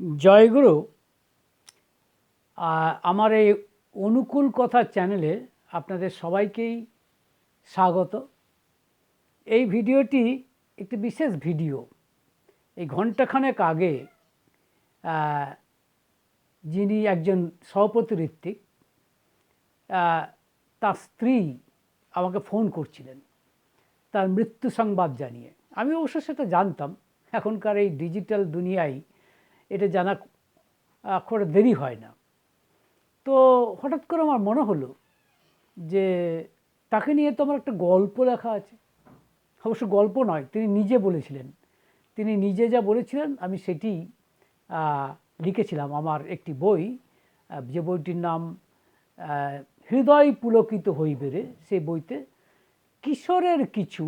জয়গুরু আমার এই অনুকূল কথা চ্যানেলে আপনাদের সবাইকেই স্বাগত। এই ভিডিওটি একটি বিশেষ ভিডিও। এই ঘণ্টাখানেক আগে যিনি একজন সভাপতি ঋত্বিক তার স্ত্রী আমাকে ফোন করছিলেন, তার মৃত্যু সংবাদ জানিয়ে। আমি অবশ্য সেটা জানতাম। এখনকার এই ডিজিটাল দুনিয়ায় এটা জানা করে দেরি হয় না। তো হঠাৎ করে আমার মনে হলো যে তাকে নিয়ে তো আমার একটা গল্প লেখা আছে। অবশ্য গল্প নয়, তিনি নিজে বলেছিলেন। তিনি নিজে যা বলেছিলেন, আমি সেটি লিখেছিলাম আমার একটি বই যে বইটির নাম হৃদয় পুলকিত হইবে রে, সেই বইতে কিশোরের কিছু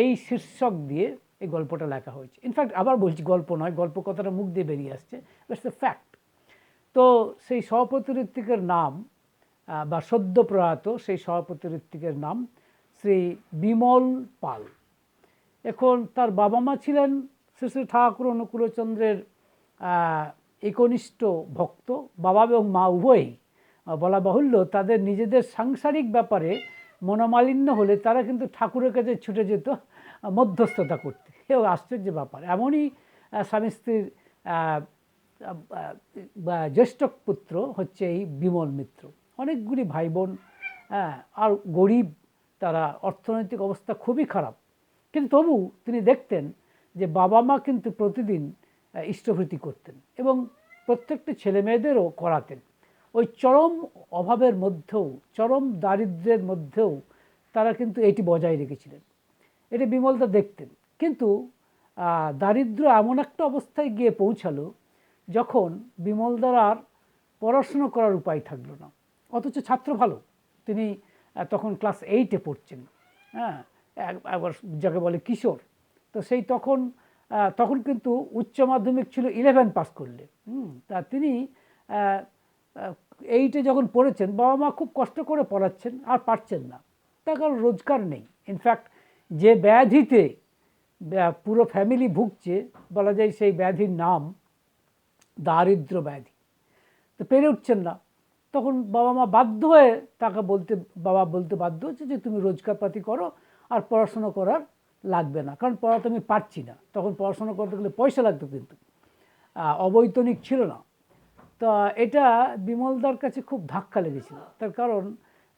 এই শীর্ষক দিয়ে এই গল্পটা লেখা হয়েছে। ইনফ্যাক্ট আবার বলছি, গল্প নয়, গল্প কথাটা মুখ দিয়ে বেরিয়ে আসছে। দ্যাটস দ্য ফ্যাক্ট তো সেই সভাপতি ঋত্বিকের নাম বা সদ্য প্রয়াত সেই সভাপতি ঋত্বিকের নাম শ্রী বিমল পাল। এখন তার বাবা মা ছিলেন শ্রী শ্রী ঠাকুর অনুকূলচন্দ্রের একনিষ্ঠ ভক্ত। বাবা এবং মা উভয়ই বলা বাহুল্য তাদের নিজেদের সাংসারিক ব্যাপারে মনোমালিন্য হলে তারা কিন্তু ঠাকুরের কাছে ছুটে যেত। মধ্যস্থতা করতে। এও আশ্চর্য ব্যাপার। এমনই স্বামী স্ত্রীর জ্যেষ্ঠ পুত্র হচ্ছে এই বিমল মিত্র। অনেকগুলি ভাই বোন হ্যাঁ, আর গরিব তারা অর্থনৈতিক অবস্থা খুবই খারাপ। কিন্তু তবু তিনি দেখতেন যে বাবা মা কিন্তু প্রতিদিন ইষ্টভৃতি করতেন এবং প্রত্যেকটি ছেলে মেয়েদেরও করাতেন। ওই চরম অভাবের মধ্যেও চরম দারিদ্র্যের মধ্যেও তারা কিন্তু এটি বজায় রেখেছিলেন। এটা বিমলদা দেখতেন। কিন্তু আহ, দারিদ্র্য এমন একটা অবস্থায় গিয়ে পৌঁছালো যখন বিমলদার আর পড়াশুনো করার উপায় থাকল না। অথচ ছাত্র ভালো। তিনি তখন ক্লাস এইটে পড়ছেন। হ্যাঁ একবার যাকে বলে কিশোর। তো সেই তখন তখন কিন্তু উচ্চ মাধ্যমিক ছিল ইলেভেন পাস করলে। হুম, তা তিনি এইটে যখন পড়েছেন বাবা মা খুব কষ্ট করে পড়াচ্ছেন আর পারছেন না। তার কারণ রোজগার নেই। ইনফ্যাক্ট যে ব্যাধিতে পুরো ফ্যামিলি ভুগছে, বলা যায় সেই ব্যাধির নাম দারিদ্র ব্যাধি। তো পেরে উঠছেন না। তখন বাবা মা বাধ্য হয়ে তাকে বলতে, বাবা বলতে বাধ্য হচ্ছে যে, তুমি রোজগারপাতি করো আর পড়াশোনা করার লাগবে না। কারণ পড়া তো আমি পারছি না। তখন পড়াশোনা করতে গেলে পয়সা লাগতো কিন্তু। অবৈতনিক ছিল না। তা এটা বিমলদার কাছে খুব ধাক্কা লেগেছিল। তার কারণ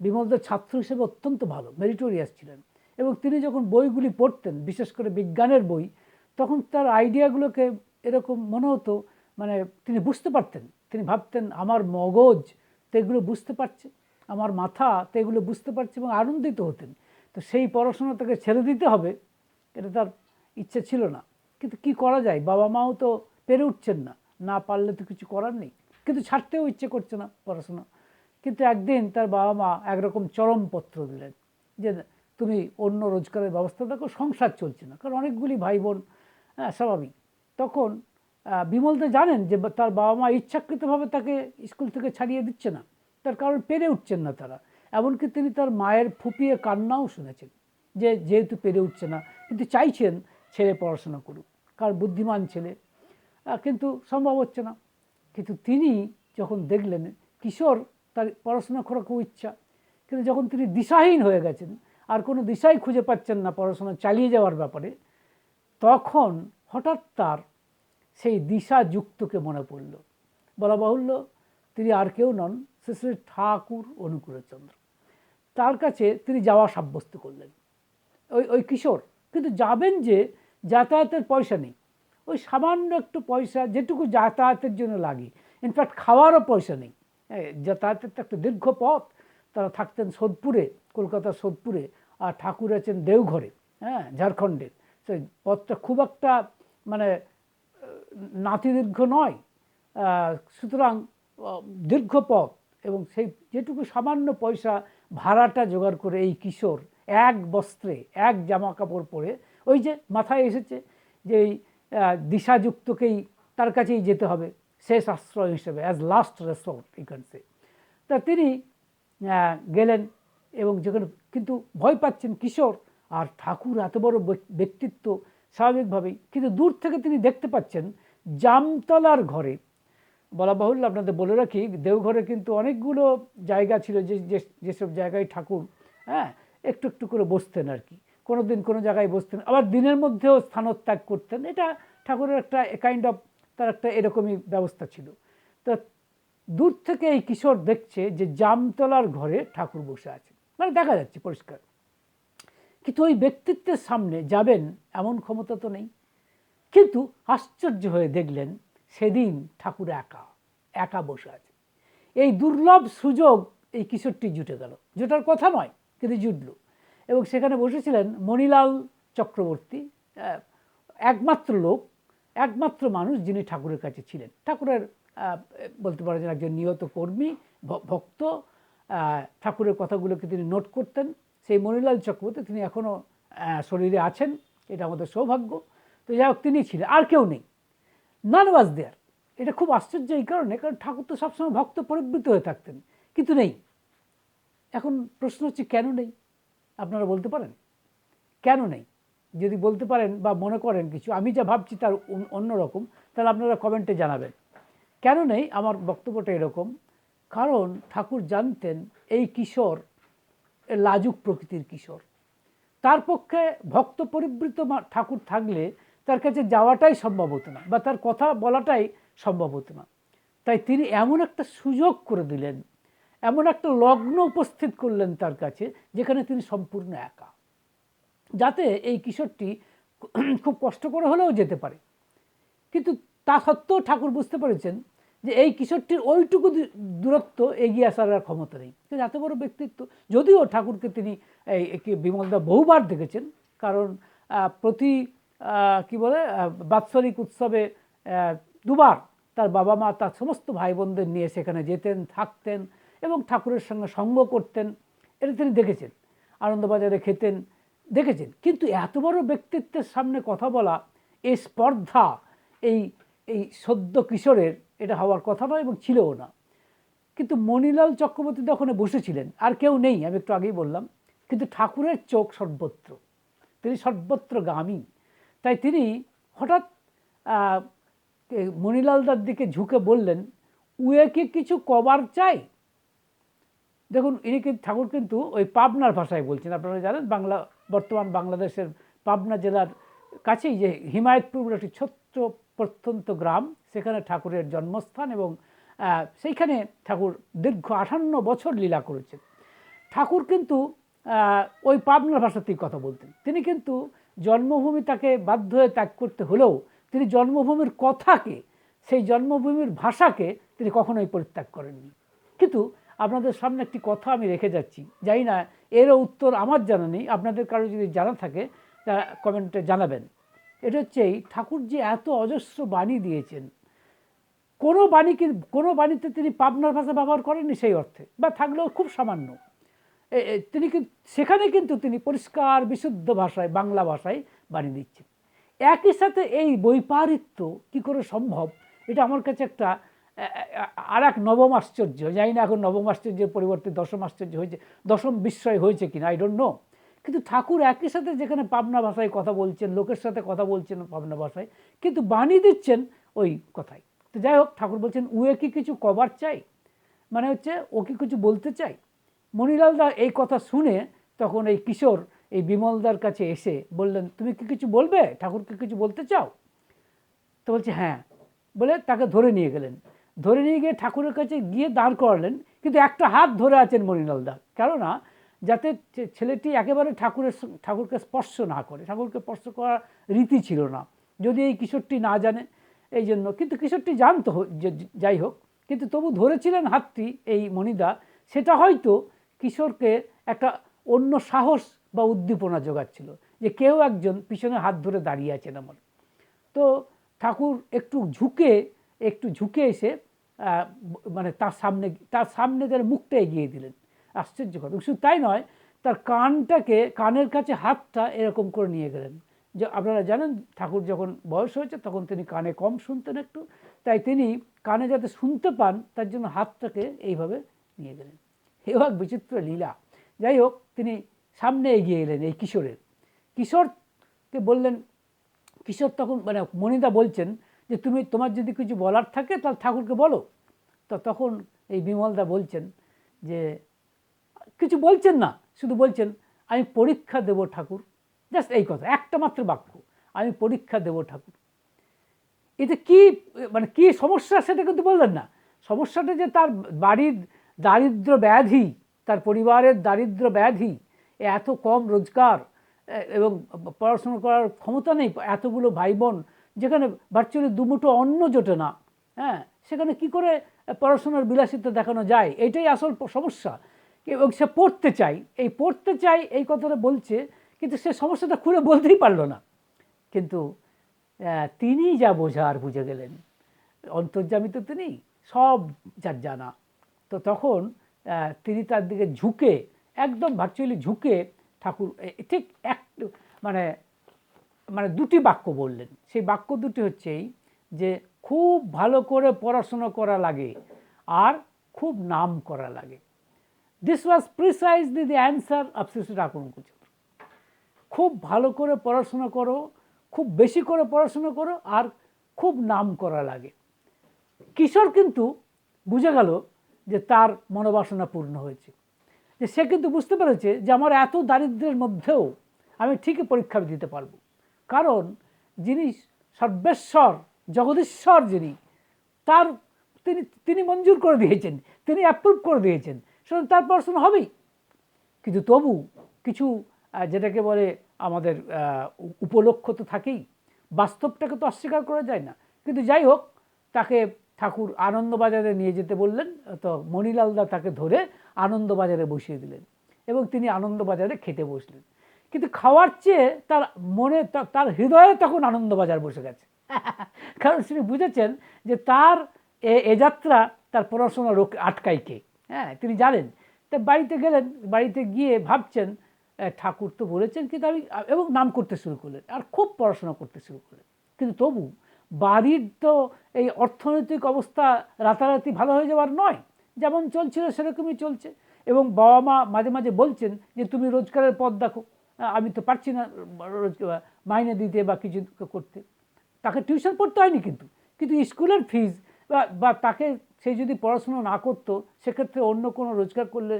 বিমলদার ছাত্র হিসেবে অত্যন্ত ভালো, মেরিটোরিয়াস ছিলেন। এবং তিনি যখন বইগুলি পড়তেন, বিশেষ করে বিজ্ঞানের বই, তখন তার আইডিয়াগুলোকে এরকম মনে হতো মানে তিনি বুঝতে পারতেন। তিনি ভাবতেন, আমার মগজ তো এগুলো বুঝতে পারছে, আমার মাথা তো এগুলো বুঝতে পারছে এবং আনন্দিত হতেন। তো সেই পড়াশোনা তাকে ছেড়ে দিতে হবে, এটা তার ইচ্ছে ছিল না। কিন্তু কি করা যায়? বাবা মাও তো পেরে উঠছেন না। না পারলে তো কিছু করার নেই। কিন্তু ছাড়তেও ইচ্ছে করছে না পড়াশোনা। কিন্তু একদিন তার বাবা মা একরকম চরমপত্র দিলেন যে তুমি অন্য রোজগারের ব্যবস্থা দেখো সংসার চলছে না কারণ অনেকগুলি ভাই বোন হ্যাঁ, স্বাভাবিক। তখন বিমল তো জানেন যে তার বাবা মা ইচ্ছাকৃতভাবে তাকে স্কুল থেকে ছাড়িয়ে দিচ্ছে না তার কারণ পেরে উঠছেন না তারা। এমনকি তিনি তার মায়ের ফুপিয়ে কান্নাও শুনেছেন যে যেহেতু পেরে উঠছে না কিন্তু চাইছেন ছেলে পড়াশোনা করুক কারণ বুদ্ধিমান ছেলে। কিন্তু সম্ভব হচ্ছে না। কিন্তু তিনি যখন দেখলেন কিশোর তার পড়াশোনা করার খুব ইচ্ছা কিন্তু যখন তিনি দিশাহীন হয়ে গেছেন আর কোনো দিশাই খুঁজে পাচ্ছেন না পড়াশোনা চালিয়ে যাওয়ার ব্যাপারে, তখন হঠাৎ তার সেই দিশা যুক্তকে মনে পড়ল। বলা বাহুল্য, তিনি আর কেউ নন শ্রী শ্রী ঠাকুর অনুকূলচন্দ্র। তার কাছে তিনি যাওয়া সাব্যস্ত করলেন। ওই ওই কিশোর কিন্তু যাবেন যে যাতায়াতের পয়সা নেই। ওই সামান্য একটু পয়সা, যেটুকু যাতায়াতের জন্য লাগে। ইনফ্যাক্ট খাওয়ারও পয়সা নেই। যাতায়াতের তো একটা দীর্ঘ পথ। তারা থাকতেন সোদপুরে, কলকাতার সোদপুরে, আর ঠাকুর আছেন দেওঘরে হ্যাঁ ঝাড়খণ্ডের। সেই পথটা খুব একটা মানে নাতিদীর্ঘ নয়। সুতরাং দীর্ঘ পথ এবং সেই যেটুকু সামান্য পয়সা ভাড়াটা জোগাড় করে এই কিশোর এক বস্ত্রে, এক জামা কাপড় পরে, ওই যে মাথায় এসেছে যে এই দিশাযুক্তকেই তার কাছেই যেতে হবে, শেষ আশ্রয় হিসেবে অ্যাজ লাস্ট রেসর্ট এখানে তা তিনি গেলেন এবং যেখানে কিন্তু ভয় পাচ্ছেন কিশোর, আর ঠাকুর এত বড় ব্যক্তিত্ব স্বাভাবিকভাবেই। কিন্তু দূর থেকে তিনি দেখতে পাচ্ছেন জামতলার ঘরে। বলা বাহুল্য আপনাদের বলে রাখি, দেওঘরে কিন্তু অনেকগুলো জায়গা ছিল যে যেসব জায়গায় ঠাকুর হ্যাঁ একটু একটু করে বসতেন আর কি। কোনো দিন কোনো জায়গায় বসতেন, আবার দিনের মধ্যেও স্থানত্যাগ করতেন। এটা ঠাকুরের একটা কাইন্ড অফ তার একটা এরকমই ব্যবস্থা ছিল। তো দূর থেকে এই কিশোর দেখছে যে জামতলার ঘরে ঠাকুর বসে আছে। মানে দেখা যাচ্ছে পরিষ্কার। কিন্তু ওই ব্যক্তিত্বের সামনে যাবেন এমন ক্ষমতা তো নেই। কিন্তু আশ্চর্য হয়ে দেখলেন সেদিন ঠাকুর একা একা বসে আছে। এই দুর্লভ সুযোগ এই কিশোরটি জুটে গেল। জোটার কথা নয়, কিন্তু জুটল। এবং সেখানে বসেছিলেন মণিলাল চক্রবর্তী একমাত্র লোক, একমাত্র মানুষ যিনি ঠাকুরের কাছে ছিলেন। ঠাকুরের বলতে পারেন একজন নিহত কর্মী ভক্ত ঠাকুরের কথাগুলোকে তিনি নোট করতেন। সেই মণিলাল চক্রবর্তী তিনি এখনও শরীরে আছেন, এটা আমাদের সৌভাগ্য। তো যাই হোক, তিনি ছিলেন, আর কেউ নেই। নান ওয়াজ দেয়ার, এটা খুব আশ্চর্য এই কারণে, কারণ ঠাকুর তো সবসময় ভক্ত পরিবৃত হয়ে থাকতেন, কিন্তু নেই। এখন প্রশ্ন হচ্ছে, কেন নেই? আপনারা বলতে পারেন, কেন নেই? যদি বলতে পারেন বা মনে করেন কিছু, আমি যা ভাবছি তার অন্য- অন্যরকম তাহলে আপনারা কমেন্টে জানাবেন। কেন নেই আমার বক্তব্যটা এরকম। কারণ ঠাকুর জানতেন এই কিশোর লাজুক প্রকৃতির কিশোর। তার পক্ষে ভক্ত পরিবৃত ঠাকুর থাকলে তার কাছে যাওয়াটাই সম্ভব হতো না বা তার কথা বলাটাই সম্ভব হতো না। তাই তিনি এমন একটা সুযোগ করে দিলেন, এমন একটা লগ্ন উপস্থিত করলেন তার কাছে, যেখানে তিনি সম্পূর্ণ একা। যাতে এই কিশোরটি খুব কষ্ট করে হলেও যেতে পারে। কিন্তু তা সত্ত্বেও ঠাকুর বুঝতে পেরেছেন যে এই কিশোরটির ওইটুকু দূরত্ব এগিয়ে আসার আর ক্ষমতা নেই। এত বড় ব্যক্তিত্ব, যদিও ঠাকুরকে তিনি এই বিমলদা বহুবার দেখেছেন, কারণ প্রতি কি বলে বাৎসরিক উৎসবে দুবার তার বাবা মা তার সমস্ত ভাই বোনদের নিয়ে সেখানে যেতেন, থাকতেন এবং ঠাকুরের সঙ্গে সঙ্গ করতেন। এটা তিনি দেখেছেন, আনন্দবাজারে খেতেন, দেখেছেন। কিন্তু এত বড় ব্যক্তিত্বের সামনে কথা বলা এই স্পর্ধা, এই এই সদ্য কিশোরের এটা হওয়ার কথা নয় এবং ছিলও না। কিন্তু মণিলাল চক্রবর্তী তখন বসেছিলেন, আর কেউ নেই, আমি একটু আগেই বললাম। কিন্তু ঠাকুরের চোখ সর্বত্র, তিনি সর্বত্রগামী। তাই তিনি হঠাৎ মণিলালদার দিকে ঝুঁকে বললেন, উয়ে কি কিছু কবার চাই? দেখুন, ইনি কিন্তু ঠাকুর কিন্তু ওই পাবনার ভাষায় বলছেন, আপনারা জানেন, বাংলা, বর্তমান বাংলাদেশের পাবনা জেলার কাছেই যে হিমায়তপুর একটি ছোট্ট প্রত্যন্ত গ্রাম সেখানে ঠাকুরের জন্মস্থান এবং সেইখানে ঠাকুর দীর্ঘ আটান্ন বছর লীলা করেছেন। ঠাকুর কিন্তু ওই পাবনার ভাষাতেই কথা বলতেন। তিনি কিন্তু জন্মভূমি তাকে বাধ্য হয়ে ত্যাগ করতে হলেও তিনি জন্মভূমির কথাকে, সেই জন্মভূমির ভাষাকে তিনি কখনোই পরিত্যাগ করেননি। কিন্তু আপনাদের সামনে একটি কথা আমি রেখে যাচ্ছি। জানি না এরও উত্তর আমার জানা নেই। আপনাদের কারও যদি জানা থাকে তারা কমেন্টে জানাবেন। এটা হচ্ছে এই, ঠাকুর যে এত অজস্র বাণী দিয়েছেন কোনো বাণী কি কোনো বাণীতে তিনি পাবনার ভাষা ব্যবহার করেননি সেই অর্থে, বা থাকলেও খুব সামান্য। তিনি কিন্তু সেখানে কিন্তু তিনি পরিষ্কার, বিশুদ্ধ ভাষায়, বাংলা ভাষায় বাণী দিচ্ছেন। একই সাথে এই বৈপারিত্য কি করে সম্ভব, এটা আমার কাছে একটা আর এক নবম আশ্চর্য। জানি না এখন নবম আশ্চর্যের পরিবর্তে দশম আশ্চর্য হয়েছে, দশম বিস্ময় হয়েছে কিনা আই ডোন্ট নো কিন্তু ঠাকুর একই সাথে যেখানে পাবনা ভাষায় কথা বলছেন, লোকের সাথে কথা বলছেন পাবনা ভাষায়, কিন্তু বাণী দিচ্ছেন ওই কথায় তো যাই হোক, ঠাকুর বলছেন, উয়ে কি কিছু কবার চাই? মানে হচ্ছে, ও কি কিছু বলতে চাই? মণিলালদা এই কথা শুনে তখন এই কিশোর, এই বিমলদার কাছে এসে বললেন, তুমি কি কিছু বলবে? ঠাকুরকে কিছু বলতে চাও? তো বলছে হ্যাঁ। বলে তাকে ধরে নিয়ে গেলেন। ধরে নিয়ে গিয়ে ঠাকুরের কাছে গিয়ে দাঁড় করালেন, কিন্তু একটা হাত ধরে আছেন মণিলালদা কেননা, যাতে ছেলেটি একেবারে ঠাকুরের ঠাকুরকে স্পর্শ না করে, ঠাকুরকে স্পর্শ করার রীতি ছিল না। যদি এই কিশোরটি না জানে এই জন্য কিন্তু কিশোরটি জানতো যাই হোক, কিন্তু তবু ধরেছিলেন হাতটি এই মণিদা। সেটা হয়তো কিশোরকে একটা অন্য সাহস বা উদ্দীপনা যোগাচ্ছিল যে কেউ একজন পিছনে হাত ধরে দাঁড়িয়ে আছেন আমার তো ঠাকুর একটু ঝুঁকে একটু ঝুঁকে এসে মানে তার সামনে তার সামনে তার মুখটা এগিয়ে দিলেন। আশ্চর্যকর এবং শুধু তাই নয়, তার কানটাকে, কানের কাছে হাতটা এরকম করে নিয়ে গেলেন। যে আপনারা জানেন, ঠাকুর যখন বয়স হয়েছে তখন তিনি কানে কম শুনতেন একটু, তাই তিনি কানে যাতে শুনতে পান, তার জন্য হাতটাকে এইভাবে নিয়ে গেলেন। এও এক বিচিত্র লীলা। যাই হোক, তিনি সামনে এগিয়ে এলেন এই কিশোরের। কিশোরকে বললেন, কিশোর তখন মানে মণিদা বলছেন যে, তুমি তোমার যদি কিছু বলার থাকে তাহলে ঠাকুরকে বলো। তো তখন এই বিমলদা বলছেন যে, কিছু বলছেন না, শুধু বলছেন, আমি পরীক্ষা দেব ঠাকুর। জাস্ট এই কথা, একটা মাত্র বাক্য, আমি পরীক্ষা দেব ঠাকুর। এতে কি মানে কি সমস্যা সেটা কিন্তু বললেন না। সমস্যাটা যে তার বাড়ির দারিদ্র ব্যাধি, তার পরিবারের দারিদ্র ব্যাধি এত কম রোজগার এবং পড়াশোনা করার ক্ষমতা নেই, এতগুলো ভাই বোন যেখানে ভার্চুয়ালি দুমুঠো অন্ন জোটে না হ্যাঁ? সেখানে কি করে পড়াশোনার বিলাসিতা দেখানো যায়? এটাই আসল সমস্যা। এবং সে পড়তে চাই এই পড়তে চাই এই কথাটা বলছে কিন্তু সে সমস্যাটা খুলে বলতেই পারল না। কিন্তু তিনি যা বোঝার বুঝে গেলেন। অন্তর্যামী তো তিনি, সব যার জানা। তো তখন তিনি তার দিকে ঝুঁকে, একদম ভার্চুয়ালি ঝুঁকে ঠাকুর ঠিক এক মানে মানে দুটি বাক্য বললেন। সেই বাক্য দুটি হচ্ছে এই যে, খুব ভালো করে পড়াশোনা করা লাগে আর খুব নাম করা লাগে। This was precisely the answer of Shri Thakur খুব ভালো করে পড়াশোনা করো, খুব বেশি করে পড়াশোনা করো আর খুব নাম করা লাগে। কিশোর কিন্তু বুঝে গেল যে তার মনোবাসনা পূর্ণ হয়েছে। যে সে কিন্তু বুঝতে পেরেছে যে আমার এত দারিদ্র্যের মধ্যেও আমি ঠিকই পরীক্ষা দিতে পারব। কারণ যিনি সর্বেশ্বর, জগদীশ্বর যিনি, তার তিনি তিনি মঞ্জুর করে দিয়েছেন, তিনি অ্যাপ্রুভ করে দিয়েছেন। সুতরাং তার পড়াশোনা হবেই। কিন্তু তবু কিছু যেটাকে বলে আমাদের উপলক্ষ তো থাকেই। বাস্তবটাকে তো অস্বীকার করা যায় না। কিন্তু যাই হোক, তাকে ঠাকুর আনন্দবাজারে নিয়ে যেতে বললেন, তো মণিলালদা তাকে ধরে আনন্দবাজারে বসিয়ে দিলেন এবং তিনি আনন্দবাজারে খেতে বসলেন। কিন্তু খাওয়ার চেয়ে তার মনে তার হৃদয়ে তখন আনন্দবাজার বসে গেছে। কারণ তিনি বুঝেছেন যে তার এ- যাত্রা, তার পড়াশোনা আটকায় কে। হ্যাঁ তিনি জানেন। তা বাড়িতে গেলেন, বাড়িতে গিয়ে ভাবছেন ঠাকুর তো বলেছেন কিন্তু আমি এবং নাম করতে শুরু করলেন, আর খুব পড়াশোনা করতে শুরু করলেন। কিন্তু তবু বাড়ির তো এই অর্থনৈতিক অবস্থা রাতারাতি ভালো হয়ে যাওয়ার নয়, যেমন চলছিল সেরকমই চলছে। এবং বাবা মা মাঝে মাঝে বলছেন যে, তুমি রোজগারের পথ দেখো আমি তো পারছি না মাইনে দিতে বা কিছু করতে। তাকে টিউশন পড়তে হয়নি কিন্তু কিন্তু স্কুলের ফিজ বা বা তাকে সে যদি পড়াশুনো না করতো, সেক্ষেত্রে অন্য কোনো রোজগার করলে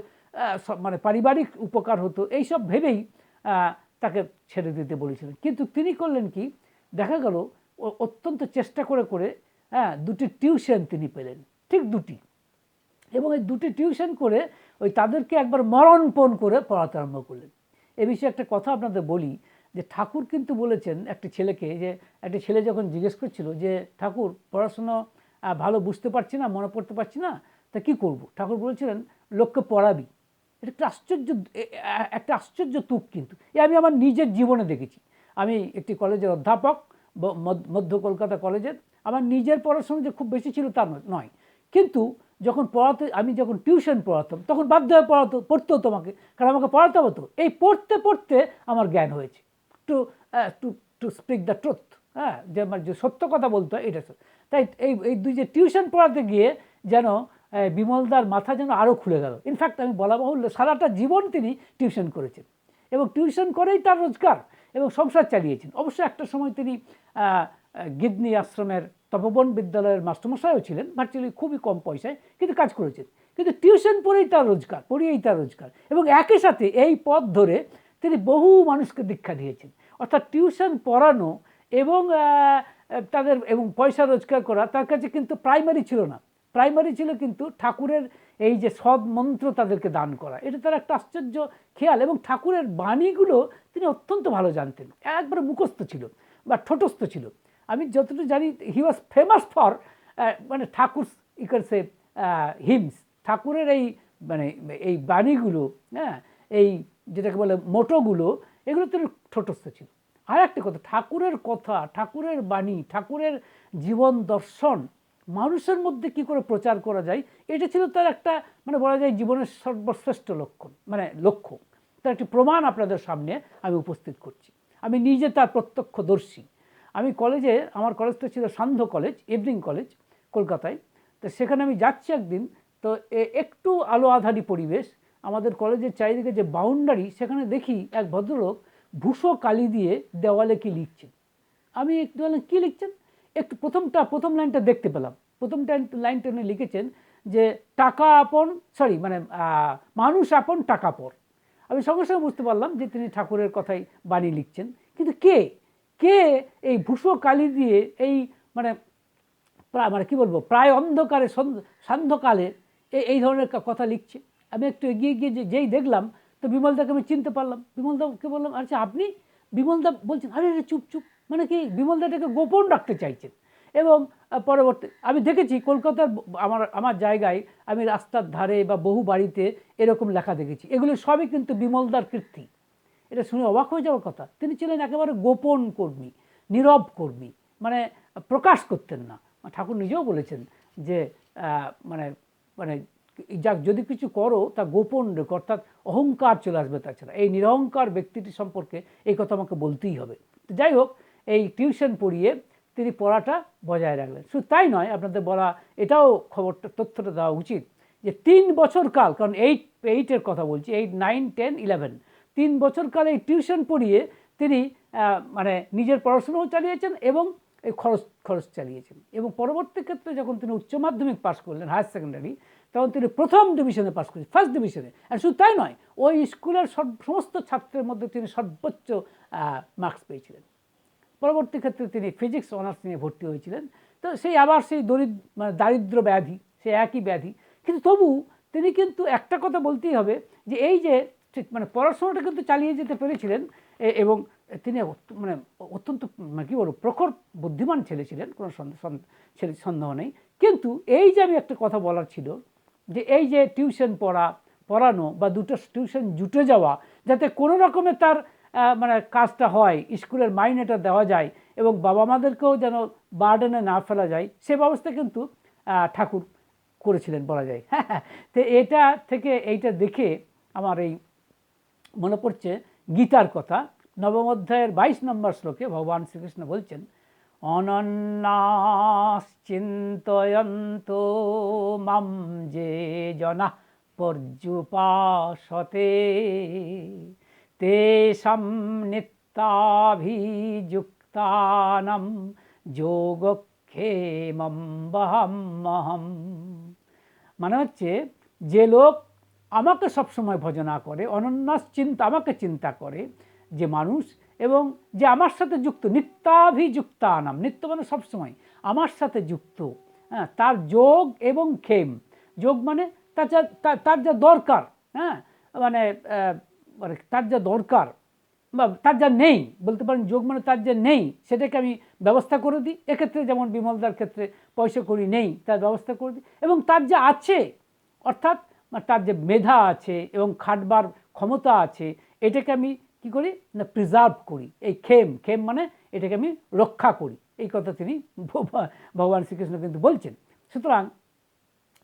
মানে পারিবারিক উপকার হতো, এইসব ভেবেই তাকে ছেড়ে দিতে বলেছিলেন। কিন্তু তিনি করলেন কি? দেখা গেল অত্যন্ত চেষ্টা করে করে হ্যাঁ দুটি টিউশন তিনি পেলেন, ঠিক দুটি। এবং এই দুটি টিউশন করে ওই তাদেরকে একবার মরণপণ করে পড়াতে আরম্ভ করলেন। এ বিষয়ে একটা কথা আপনাদের বলি, যে ঠাকুর কিন্তু বলেছেন একটি ছেলেকে, যে একটা ছেলে যখন জিজ্ঞেস করছিল যে, ঠাকুর, পড়াশুনো ভালো বুঝতে পারছি না, মনে পড়তে পারছি না, তা কী করব? ঠাকুর বলেছিলেন, লোককে পড়াবি। এটা একটা আশ্চর্য একটা আশ্চর্য তুপ কিন্তু। এ আমি আমার নিজের জীবনে দেখেছি। আমি একটি কলেজের অধ্যাপক মধ্য- কলকাতা কলেজের। আমার নিজের পড়াশোনা যে খুব বেশি ছিল তা নয়- কিন্তু যখন পড়াতে, আমি যখন টিউশন পড়াতাম, তখন বাধ্য হয়ে পড়াতো, পড়তে হতো আমাকে। কারণ আমাকে পড়াতে হতো এই পড়তে পড়তে আমার জ্ঞান হয়েছে। To to to speak the truth হ্যাঁ? যে আমার যে সত্য কথা বলতে হয়, এটা। তাই এই এই দুই যে টিউশন পড়াতে গিয়ে যেন বিমলদার মাথা যেন আরও খুলে গেল। ইনফ্যাক্ট আমি বলা বাহুল্য, সারাটা জীবন তিনি টিউশন করেছেন এবং টিউশন করেই তার রোজগার এবং সংসার চালিয়েছেন। অবশ্য একটা সময় তিনি গিদনি আশ্রমের তপবন বিদ্যালয়ের মাস্টারমশাইও ছিলেন ভার্চুয়ালি খুবই কম পয়সায় কিন্তু কাজ করেছেন। কিন্তু টিউশন পড়েই তার রোজগার, পড়িয়েই তার রোজগার এবং একই সাথে এই পথ ধরে তিনি বহু মানুষকে দীক্ষা দিয়েছেন। অর্থাৎ টিউশন পড়ানো এবং তাদের এবং পয়সা রোজগার করা তার কাছে কিন্তু প্রাইমারি ছিল না। প্রাইমারি ছিল কিন্তু ঠাকুরের এই যে সদ মন্ত্র তাদেরকে দান করা, এটা তার একটা আশ্চর্য খেয়াল এবং ঠাকুরের বাণীগুলো তিনি অত্যন্ত ভালো জানতেন। একবারে মুখস্থ ছিল বা ঠোঁটস্থ ছিল। আমি যতটুকু জানি হি ওয়াজ ফেমাস ফর মানে ঠাকুর ইকারসে হিমস ঠাকুরের এই মানে এই বাণীগুলো হ্যাঁ এই যেটাকে বলে মোটোগুলো, এগুলো তো ঠোঁটস্থ ছিল। আর একটা কথা, ঠাকুরের কথা, ঠাকুরের বাণী, ঠাকুরের জীবন দর্শন মানুষের মধ্যে কি করে প্রচার করা যায়, এটা ছিল তার একটা মানে বলা যায় জীবনের সর্বশ্রেষ্ঠ লক্ষণ মানে লক্ষ্য। তার একটি প্রমাণ আপনাদের সামনে আমি উপস্থিত করছি। আমি নিজে তার প্রত্যক্ষদর্শী। আমি কলেজে আমার কলেজটা ছিল সান্ধ্য কলেজ ইভিনিং কলেজ কলকাতায়। তো সেখানে আমি যাচ্ছি একদিন, তো একটু আলো আধারি পরিবেশ, আমাদের কলেজের চারিদিকে যে বাউন্ডারি সেখানে দেখি এক ভদ্রলোক ভূষো কালি দিয়ে দেওয়ালে কি লিখছেন। আমি একটু বললাম, কী লিখছেন? একটু প্রথমটা, প্রথম লাইনটা দেখতে পেলাম। প্রথম লাইনটা উনি লিখেছেন যে, টাকা আপন সরি মানে মানুষ আপন, টাকা পর। আমি সঙ্গে সঙ্গে বুঝতে পারলাম যে, তিনি ঠাকুরের কথাই বাণী লিখছেন। কিন্তু কে? কে এই ভূষো কালি দিয়ে এই মানে মানে কী বলব, প্রায় অন্ধকারে সন্ধ্য- সান্ধ্যকালে এই ধরনের কথা লিখছে? আমি একটু এগিয়ে গিয়ে যেই দেখলাম, তো বিমলদাকে আমি চিনতে পারলাম। বিমলদাকে বললাম আচ্ছা আপনি? বিমলদা বলছেন আরে, চুপ চুপ। মানে কি বিমলদাটাকে গোপন রাখতে চাইছেন। এবং পরবর্তী, আমি দেখেছি কলকাতার আমার আমার জায়গায় আমি রাস্তার ধারে বা বহু বাড়িতে এরকম লেখা দেখেছি। এগুলো সবই কিন্তু বিমলদার কীর্তি। এটা শুনে অবাক হয়ে যাওয়ার কথা, তিনি ছিলেন একেবারে গোপন কর্মী, নীরব কর্মী মানে প্রকাশ করতেন না। ঠাকুর নিজেও বলেছেন যে মানে মানে যাক, যদি কিছু করো, তা গোপন রেখো অর্থাৎ অহংকার চলে আসবে তাছাড়া। এই নিরহংকার ব্যক্তিটি সম্পর্কে এই কথা আমাকে বলতেই হবে। যাই হোক এই টিউশন পড়িয়ে তিনি পড়াটা বজায় রাখলেন। শুধু তাই নয়, আপনাদের বলা, এটাও খবরটা তথ্যটা দেওয়া উচিত যে তিন বছর কাল, কারণ এইট এইটের কথা বলছি এইট নাইন টেন ইলেভেন তিন বছর কাল এই টিউশন পড়িয়ে তিনি মানে নিজের পড়াশোনাও চালিয়েছেন এবং এই খরচ খরচ চালিয়েছেন। এবং পরবর্তী ক্ষেত্রে যখন তিনি উচ্চ মাধ্যমিক পাশ করলেন হায়ার সেকেন্ডারি তখন তিনি প্রথম ডিভিশনে পাশ করেছেন ফার্স্ট ডিভিশনে আর শুধু তাই নয়, ওই স্কুলের সমস্ত ছাত্রের মধ্যে তিনি সর্বোচ্চ মার্কস পেয়েছিলেন। পরবর্তী ক্ষেত্রে তিনি ফিজিক্স অনার্স নিয়ে ভর্তি হয়েছিলেন। তো সেই আবার সেই দরিদ্র মানে দারিদ্র ব্যাধি, সেই একই ব্যাধি। কিন্তু তবু তিনি কিন্তু একটা কথা বলতেই হবে যে এই যে মানে পড়াশোনাটা কিন্তু চালিয়ে যেতে পেরেছিলেন এবং তিনি মানে অত্যন্ত মানে কী বলব, প্রখর বুদ্ধিমান ছেলে ছিলেন, কোনো ছেলে সন্দেহ নেই। কিন্তু এই যে আমি একটা কথা বলার ছিল যে এই যে টিউশন পড়া, পড়ানো বা দুটো টিউশন জুটে যাওয়া, যাতে কোনো রকমে তার মানে কাজটা হয়, স্কুলের মাইনেটা দেওয়া যায় এবং বাবা মাদেরকেও যেন বার্ডেনে না ফেলা যায়, সে ব্যবস্থা কিন্তু ঠাকুর করেছিলেন বলা যায়। হ্যাঁ। তো এটা থেকে এইটা দেখে আমার এই মনে পড়ছে গীতার কথা। নবম অধ্যায়ের বাইশ নম্বর শ্লোকে ভগবান শ্রীকৃষ্ণ বলছেন, অনন্যাশ্চিন্তয়ন্ত মাম যে জনা পর্যুপাসতে। তেষাম নিত্যাভিযুক্তানাম যোগক্ষেমম বহম্মহম মানে হচ্ছে, যে লোক আমাকে সবসময় ভজনা করে, অনন্যাস চিন্তা আমাকে চিন্তা করে, যে মানুষ এবং যে আমার সাথে যুক্ত নিত্যাভিযুক্তা নাম নিত্য মানে সবসময় আমার সাথে যুক্ত হ্যাঁ তার যোগ এবং ক্ষেম। যোগ মানে তার যা, তার- যা দরকার হ্যাঁ মানে মানে তার যা দরকার বা তার যা নেই, বলতে পারেন যোগ মানে তার যে নেই, সেটাকে আমি ব্যবস্থা করে দিই। এক্ষেত্রে যেমন বিমলদার ক্ষেত্রে পয়সা করি নেই, তার ব্যবস্থা করে দিই। এবং তার যা আছে, অর্থাৎ তার যে মেধা আছে এবং খাটবার ক্ষমতা আছে, এটাকে আমি কি করি? না প্রিজার্ভ করি। এই খেম খেম মানে এটাকে আমি রক্ষা করি। এই কথা তিনি ভগবান- শ্রীকৃষ্ণ কিন্তু বলছেন। সুতরাং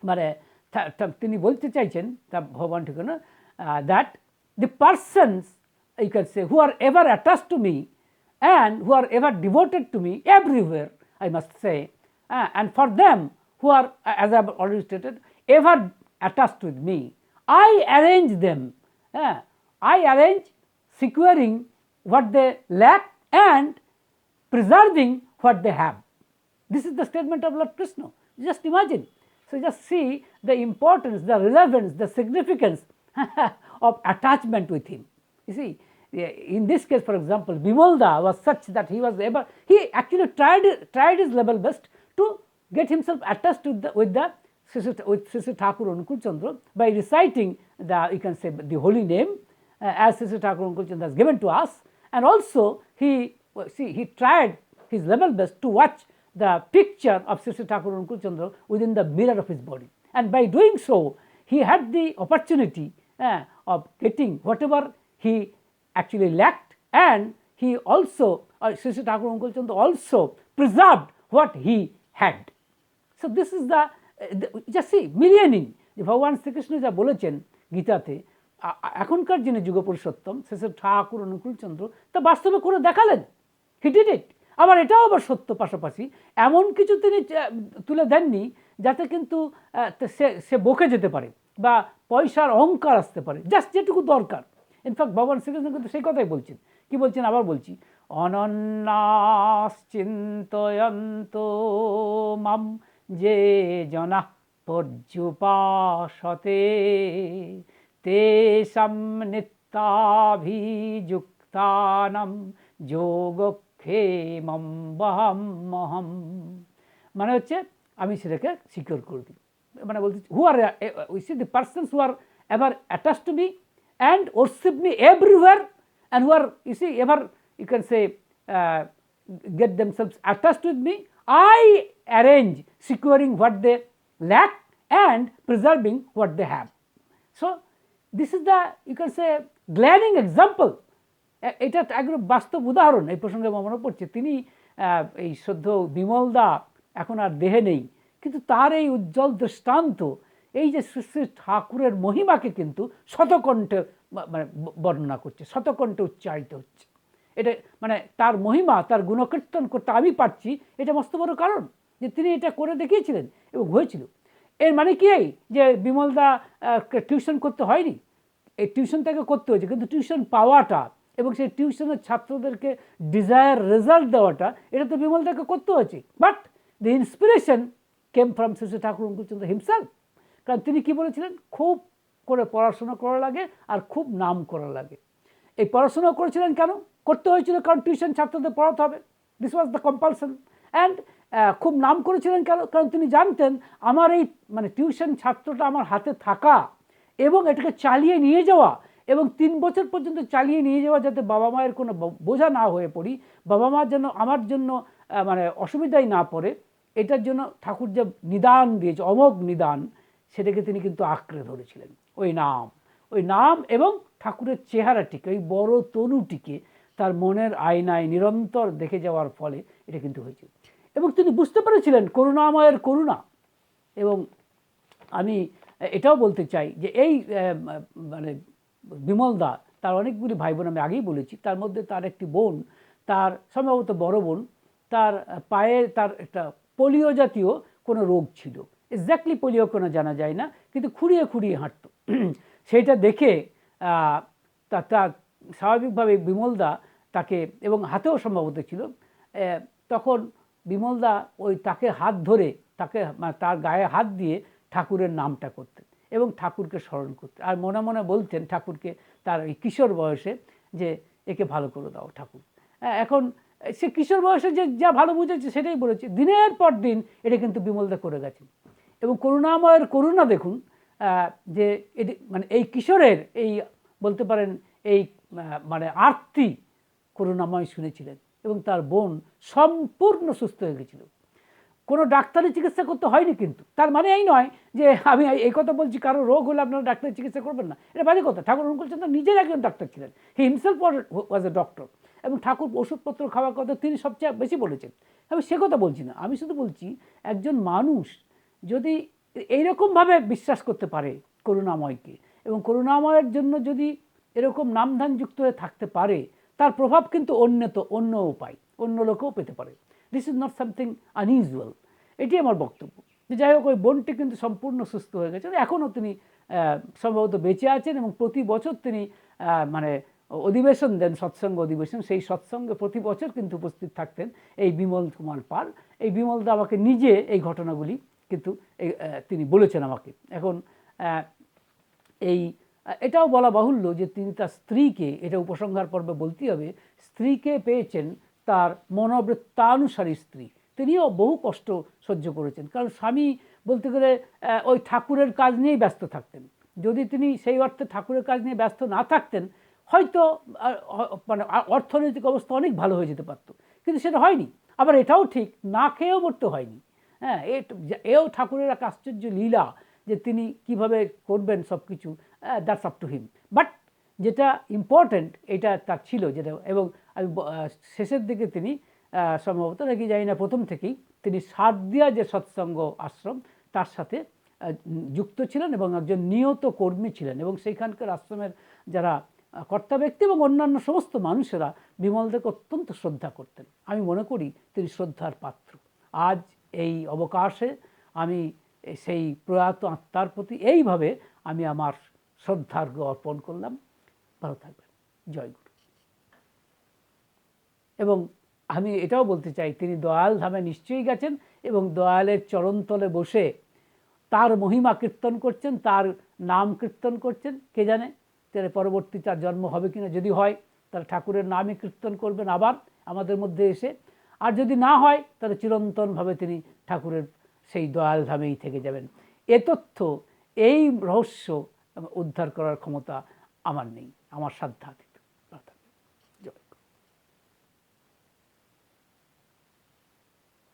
মানে তিনি বলতে চাইছেন, তা ভগবান ঠিকানা that the persons you can say who are ever attached to me and who are ever devoted to me everywhere I must say uh, and for them who are as I have already stated ever attached with me I arrange them uh, I arrange securing what they lack and preserving what they have. This is the statement of Lord Krishna just imagine. So, just see the importance, the relevance, the significance of attachment with him. You see, eh, in this case, for example, Bimalda was such that he was able, he actually tried, tried his level best to get himself attached with the, with the with Sisi Thakur Ankul Chandra by reciting the, you can say, the holy name uh, as Sisi Thakur Ankul Chandra has given to us. And also, he, see, he tried his level best to watch the picture of Sisi Thakur Ankul Chandra within the mirror of his body. And by doing so, he had the opportunity uh, of getting whatever he actually lacked and he also, uh, Sisi Thakur Ankul Chandra also preserved what he had. So this is the just C মিলিয়নিং যে ভগবান শ্রীকৃষ্ণ যা বলেছেন গীতাতে এখনকার যিনি যুগপুরুষোত্তম শেষে ঠাকুর অনুকূলচন্দ্র তা বাস্তবে করে দেখালেন। হি ডিড ইট আবার এটাও আবার সত্য পাশাপাশি এমন কিছু তিনি তুলে দেননি যাতে কিন্তু সে সে বকে যেতে পারে। বা পয়সার অহংকার আসতে পারে জাস্ট যেটুকু দরকার। ইনফ্যাক্ট ভগবান শ্রীকৃষ্ণ কিন্তু সেই কথাই বলছেন। কি বলছেন? আবার বলছি, অনন্যাশ্চিন্তয়ন্ত মাম যে জনা পর্যুপাসতে, তেষাম নিত্যাভিযুক্তানাম যোগক্ষেমম বহম মহম। মানে হচ্ছে, আমি সেটাকে সিকিউর করে দিই। মানে বলতে who are we see the persons who are ever attach to me and worship me everywhere and who are you see ever you can say get themselves attached with me, I arrange securing what they lack and preserving what they have. So, this is the, you can say, glaring example. এ- এটা একদম বাস্তব উদাহরণ এই প্রসঙ্গে আমার মনে পড়ছে তিনি আহ, এই সদ্য বিমল দা এখন আর দেহে নেই কিন্তু তার এই উজ্জ্বল দৃষ্টান্ত, এই যে শ্রী শ্রী ঠাকুরের মহিমাকে কিন্তু শতকণ্ঠে মানে বর্ণনা করছে, শতকণ্ঠে উচ্চারিত হচ্ছে। এটা মানে তার মহিমা, তার গুণকীর্তন করতে আমি পারছি, এটা মস্ত বড় কারণ যে তিনি এটা করে দেখিয়েছিলেন এবং হয়েছিল। এর মানে কি এই যে বিমলদা টিউশন করতে হয়নি? এই টিউশন তাকে করতে হয়েছে, কিন্তু টিউশন পাওয়াটা এবং সেই টিউশনের ছাত্রদেরকে ডিজায়ার রেজাল্ট দেওয়াটা, এটা তো বিমলদাকে করতে হয়েছে। But the inspiration came from Shri Thakur Ankurchandra himself কারণ তিনি কি বলেছিলেন খুব করে পড়াশোনা করা লাগে আর খুব নাম করা লাগে এই পড়াশোনা করেছিলেন কেন করতে হয়েছিল কারণ টিউশন ছাত্রদের পড়াতে হবে this was the compulsion and খুব নাম করেছিলেন কেন কারণ তিনি জানতেন আমার এই মানে টিউশন ছাত্রটা আমার হাতে থাকা এবং এটাকে চালিয়ে নিয়ে যাওয়া এবং তিন বছর পর্যন্ত চালিয়ে নিয়ে যাওয়া যাতে বাবা মায়ের কোনো বোঝা না হয়ে পড়ি বাবা মা যেন আমার জন্য মানে অসুবিধাই না পড়ে এটার জন্য ঠাকুর যে নিদান দিয়েছে, অমোঘ নিদান, সেটাকে তিনি কিন্তু আঁকড়ে ধরেছিলেন। ওই নাম ওই নাম এবং ঠাকুরের চেহারাটিকে, ওই বড় তনুটিকে তার মনের আয়নায় নিরন্তর দেখে যাওয়ার ফলে এটা কিন্তু হয়েছে। এবং তিনি বুঝতে পেরেছিলেন করুণাময়ের করুণা। এবং আমি এটাও বলতে চাই যে এই মানে বিমল দা, তার অনেকগুলি ভাই বোন আমি আগেই বলেছি, তার মধ্যে তার একটি বোন, তার সম্ভবত বড় বোন, তার পায়ে তার একটা পোলিও জাতীয় কোনো রোগ ছিল। এক্স্যাক্টলি পোলিও কোনো জানা যায় না, কিন্তু খুঁড়িয়ে খুঁড়িয়ে হাঁটত। সেইটা দেখে তা তা স্বাভাবিকভাবে বিমলদা তাকে, এবং হাতেও সম্ভবত ছিল তখন বিমলদা ওই তাকে হাত ধরে, তাকে মানে তার গায়ে হাত দিয়ে ঠাকুরের নামটা করতেন এবং ঠাকুরকে স্মরণ করতেন। আর মনে মনে বলতেন ঠাকুরকে তার এই কিশোর বয়সে যে, একে ভালো করে দাও ঠাকুর। এখন সে কিশোর বয়সে যে যা ভালো বুঝেছে সেটাই বলেছে। দিনের পর দিন এটা কিন্তু বিমলদা করে গেছেন। এবং করুণাময়ের করুণা দেখুন যে এটি মানে এই কিশোরের এই বলতে পারেন এই মানে আরতি করুণাময় শুনেছিলেন এবং তার বোন সম্পূর্ণ সুস্থ হয়ে গেছিল। কোনো ডাক্তারের চিকিৎসা করতে হয়নি কিন্তু। তার মানে এই নয় যে আমি এই কথা বলছি, কারও রোগ হলে আপনারা ডাক্তারের চিকিৎসা করবেন না। এটা বাজে কথা। ঠাকুর অনুকূলচন্দ্র নিজের একজন ডাক্তার ছিলেন। He himself was a doctor এবং ঠাকুর ওষুধপত্র খাওয়ার কথা তিনি সবচেয়ে বেশি বলেছেন। আমি সে কথা বলছি না, আমি শুধু বলছি একজন মানুষ যদি এইরকমভাবে বিশ্বাস করতে পারে করুণাময়কে এবং করুণাময়ের জন্য যদি এরকম নামধানযুক্ত হয়ে থাকতে পারে, তার প্রভাব কিন্তু অন্য তো, অন্য উপায়, অন্য লোকেও পেতে পারে। This is not something unusual এটি আমার বক্তব্য। যাই হোক, ওই বোনটি কিন্তু সম্পূর্ণ সুস্থ হয়ে গেছে। এখনও তিনি সম্ভবত বেঁচে আছেন এবং প্রতি বছর তিনি মানে অধিবেশন দেন, সৎসঙ্গ অধিবেশন, সেই সৎসঙ্গে প্রতি বছর কিন্তু উপস্থিত থাকতেন এই বিমল কুমার পাল। এই বিমল দা আমাকে নিজে এই ঘটনাগুলি কিন্তু তিনি বলেছেন আমাকে। এখন এই, এটাও বলা বাহুল্য যে তিনি তার স্ত্রীকে, এটা উপসংহার পর্বে বলতেই হবে, স্ত্রীকে পেয়েছেন তার মনোবৃত্তানুসারী স্ত্রী। তিনিও বহু কষ্ট সহ্য করেছেন। কারণ স্বামী বলতে গেলে ওই ঠাকুরের কাজ নিয়েই ব্যস্ত থাকতেন। যদি তিনি সেই অর্থে ঠাকুরের কাজ নিয়ে ব্যস্ত না থাকতেন হয়তো মানে অর্থনৈতিক অবস্থা অনেক ভালো হয়ে যেতে পারতো। কিন্তু সেটা হয়নি। আবার এটাও ঠিক, না খেয়েও মরতে হয়নি। হ্যাঁ এও ঠাকুরের এক আশ্চর্য লীলা যে তিনি কীভাবে করবেন সব কিছু that's up to him but যেটা ইম্পর্ট্যান্ট এটা তার ছিল যেটা, এবং আমি শেষের দিকে তিনি সম্ভবত নাকি জানি না, প্রথম থেকেই তিনি সারদিয়া যে সৎসঙ্গ আশ্রম, তার সাথে যুক্ত ছিলেন এবং একজন নিয়ত কর্মী ছিলেন। এবং সেইখানকার আশ্রমের যারা কর্তা ব্যক্তি এবং অন্যান্য সমস্ত মানুষেরা বিমলদেরকে অত্যন্ত শ্রদ্ধা করতেন। আমি মনে করি তিনি শ্রদ্ধার পাত্র। আজ এই অবকাশে আমি সেই প্রয়াত আত্মার প্রতি এইভাবে আমি আমার শ্রদ্ধার্ঘ্য অর্পণ করলাম। ভালো থাকবেন। জয় গুরু। এবং আমি এটাও বলতে চাই, তিনি দয়াল ধামে নিশ্চয়ই গেছেন এবং দয়ালের চরণতলে বসে তার মহিমা কীর্তন করছেন, তার নাম কীর্তন করছেন, কে জানে? তাহলে পরবর্তী তার জন্ম হবে কিনা যদি হয় তাহলে ঠাকুরের নামই কীর্তন করবেন আবার আমাদের মধ্যে এসে। আর যদি না হয়, তাহলে চিরন্তনভাবে তিনি ঠাকুরের সেই দয়াল ধামেই থেকে যাবেন। এ তথ্য, এই রহস্য উদ্ধার করার ক্ষমতা আমার নেই, আমার সাধ্যাতে